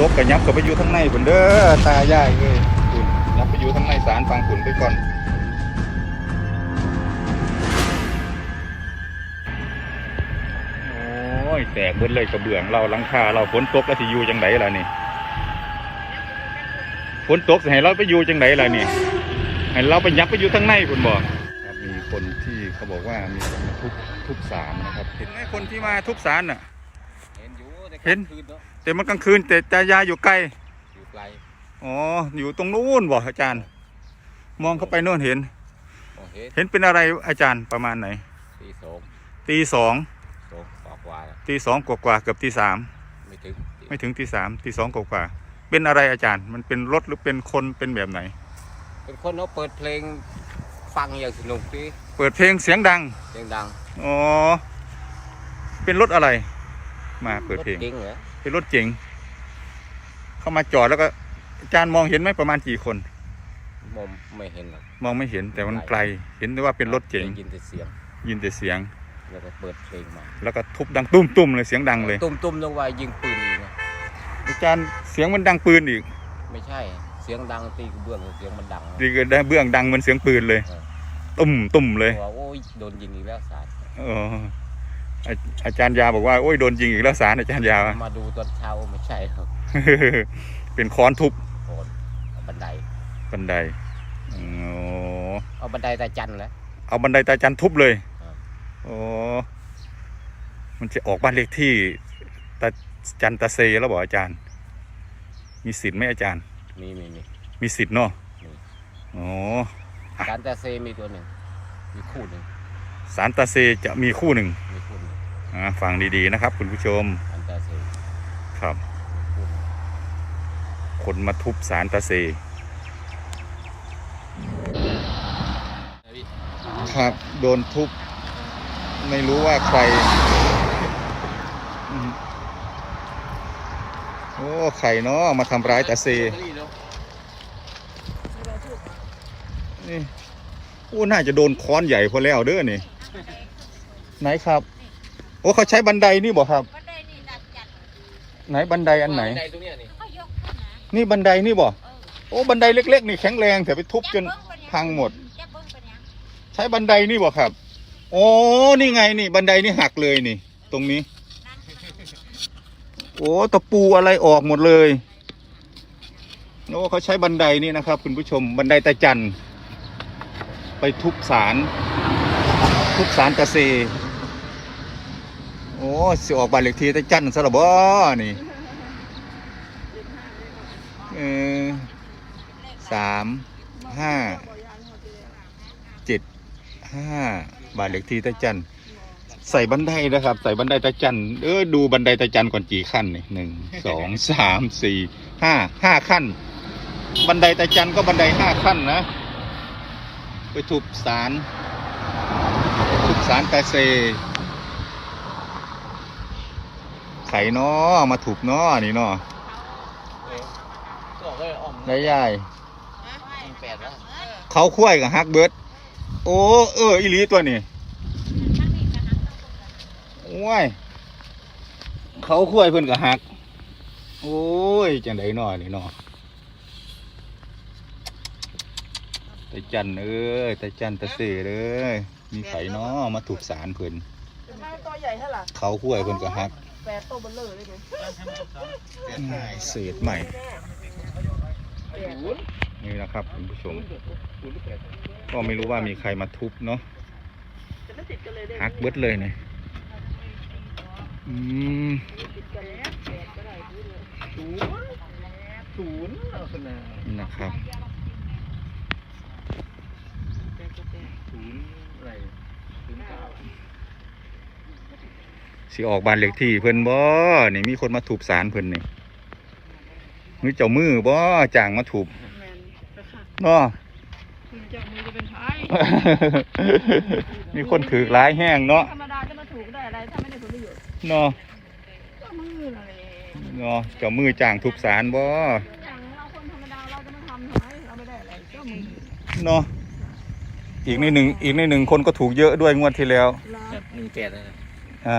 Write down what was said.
ตกกับยับกับไปอยู่ข้างในผุนเด้อตายายเลยฝุ่นยับไปอยู่ข้างในสารฟังฝุ่นไปก่อนโอ้ยแตกเบิดเลยกระเบื้องเราหลังคาเราฝนตกแล้วสิอยู่จังไดล่ะนี่ฝนตกสิให้เราไปอยู่จังไดล่ะนี่ให้เราไปยับไปอยู่ข้างในคุณบอกครับมีคนที่เขาบอกว่ามีคนมาทุบทุบสารนะครับเห็นไหมคนที่มาทุบสารน่ะ เห็นอยู่ในเห็นคืนเนาะ แต่มันกลางคืนแต่ตายายอยู่ไกลอยู่ไกลอ๋ออยู่ตรงนู้นบ่อาจารย์ มองเข้าไปโน่นเห็น มองเห็นเห็นเป็นอะไรอาจารย์ประมาณไหน ตีสองตีสองสองกว่ากว่าแล้วตีสองกว่าๆเกือบตีสามไม่ถึงไม่ถึงตีสามตีสองกว่าๆเป็นอะไรอาจารย์ มันเป็นรถหรือเป็นคนเป็นแบบไหน เป็นคนเขาเปิดเพลงฟังอย่างสนุกดีเปิดเพลงเสียงดังเสียงดังอ๋อเป็นรถอะไร มาเปิดเพลงรถเก๋งเหรอ เป็นรถเจ๋ง เข้ามาจอดแล้วก็อาจารย์มองเห็นไหมประมาณกี่คน มองไม่เห็นหรอกมองไม่เห็นแต่มันไกล เห็นได้ว่าเป็นรถเจ๋ง ได้ยินแต่เสียง ยินแต่เสียง แล้วก็เปิดเพลงมาแล้วก็ทุบดังตุ้มตุ้มๆเลยเสียงดังเลย ตุ้มตุ้มๆต้องว่ายิงปืนอีกนะอาจารย์เสียงมันดังปืนอีกไม่ใช่ เสียงดังตีกระเบื้องเสียงมันดังดีก็ได้เบื้องดังเหมันเสียงปืนเลยเออตุ้มตุ้มเลย ว่าโอ้ยโดนยิงอีกแล้วสาย เออ อาอาจารย์ยาบอกว่าโอ้ยโดนยิงอีกแล้วสารอาจารย์ยามาดูตอนเช้าไม่ใช่ครับเป็นค้อนทุบโอนเอาบันได บันไดอ๋อเอาบันไดตาจันแหล้ว เอาบันไดตาจันทุบเลยครับโอ้มันจะออกบ้านเลขที่ตาจันตาเซแล้วบอกอาจารย์ มีสิทธิ์ไหมอาจารย์ มีมีมี มีสิทธิ์เนาะมี อ๋อการตาเซมีตัวหนึ่ง มีคู่หนึ่งสารตาเซจะมีคู่หนึ่ง มีคู่หนึ่ง อ่าฟังดีๆนะครับ คุณผู้ชมการตาเซครับมีคู่หนึ่งคนมาทุบสารตาเซครับ โดนทุบ ไม่รู้ว่าใครอืมโอ้ใครเนาะมาทำร้ายตาเซนี่โอ้น่าจะโดนค้อนใหญ่พอแล้วเด้อนี่ ไหนครับ โอ้เขาใช้บันไดนี่บอกครับ บันไดนี่ดัดจัดไหนบันไดอันไหนบัตรงเนี้ยนี่เขายกขึ้นนะนี่บันไดนี่บอกเออโอ้บันไดเล็ก ๆ นี่แข็งแรงแต่ไปทุบจน พังหมด จะเบิ้งเป็นยังใช้บันไดนี่บอกครับโอ้นี่ไงนี่ บันไดนี่หักเลยนี่ ตรงนี้ นั่นโอ้ตะปูอะไรออกหมดเลยโอ้เขาใช้บันไดนี่นะครับ คุณผู้ชมบันไดตะจัน ไปทุบสาร ทุบสารตะเซ โอ้สิออกบ้านเลขที่ตะจันซะละบ่นี่เออสามห้าเจ็ดห้าบ้านเลขที่ตะจันใส่บันไดนะครับ ใส่บันไดตะจันเออดูบันไดตะจันก่อนกี่ขั้นนี่หนึ่งสองสามสี่ห้าห้าขั้น บันไดตะจันก็บันไดห้าขั้นนะไปทุบสารทุบสารตาเซ ไข่นอมาถูกนอนี่นอก็เลยอ่อมได้ยายแปดแล้วเขาคุ้ยกับฮักเบิร์ดโอ้เอออีหลีตัวนี้โอ้ยเขาคุ้ยเพิ่นกับฮัก โอ้ยจังไดนอนี่นอตาจันเอ้ยตาจันตาเสเด้อมีไข่นอมาถูกสารเพิ่นมาตัวใหญ่เท่าไหร่เขาคุ้ยเพิ่นกับฮัก แปดตัวเบลเลอร์เลยเนี่ยเศษใหม่นี่นะครับคุณผู้ชม ก็ไม่รู้ว่ามีใครมาทุบเนาะจะไม่ติดกันเลยได้ฮักเบิดเลยเนี่ยอืมติดกันแล้วแปดก็ได้พูดเลยศูนย์ศูนย์เอาขนาดนี่นะครับ แปดกับแปดศูนย์อะไรศูนย์เก้า สิออกบ้านเลขที่เพิ่นบ่นี่มีคนมาถูบสารเพิ่นนี่มือเจ้ามือบ่จ้างมาถูบแมนไปค่ะเนาะ คุณเจ้ามือจะเป็นไพ่มีคนถือร้ายแห้งเนาะธรรมดาจะมาถูกได้อะไรถ้าไม่ได้ผลประโยชน์เนาะก็มือนั่นแหละเนาะเจ้ามือจ้างถูบสารบ่อย่างเราคนธรรมดาเราจะมาทำทำไมเราไม่ได้อะไรก็มือเนาะอีกในหนึ่งอีกในหนึ่งคนก็ถูกเยอะด้วยงวดที่แล้วเราหนึ่งแปดนะ อ่า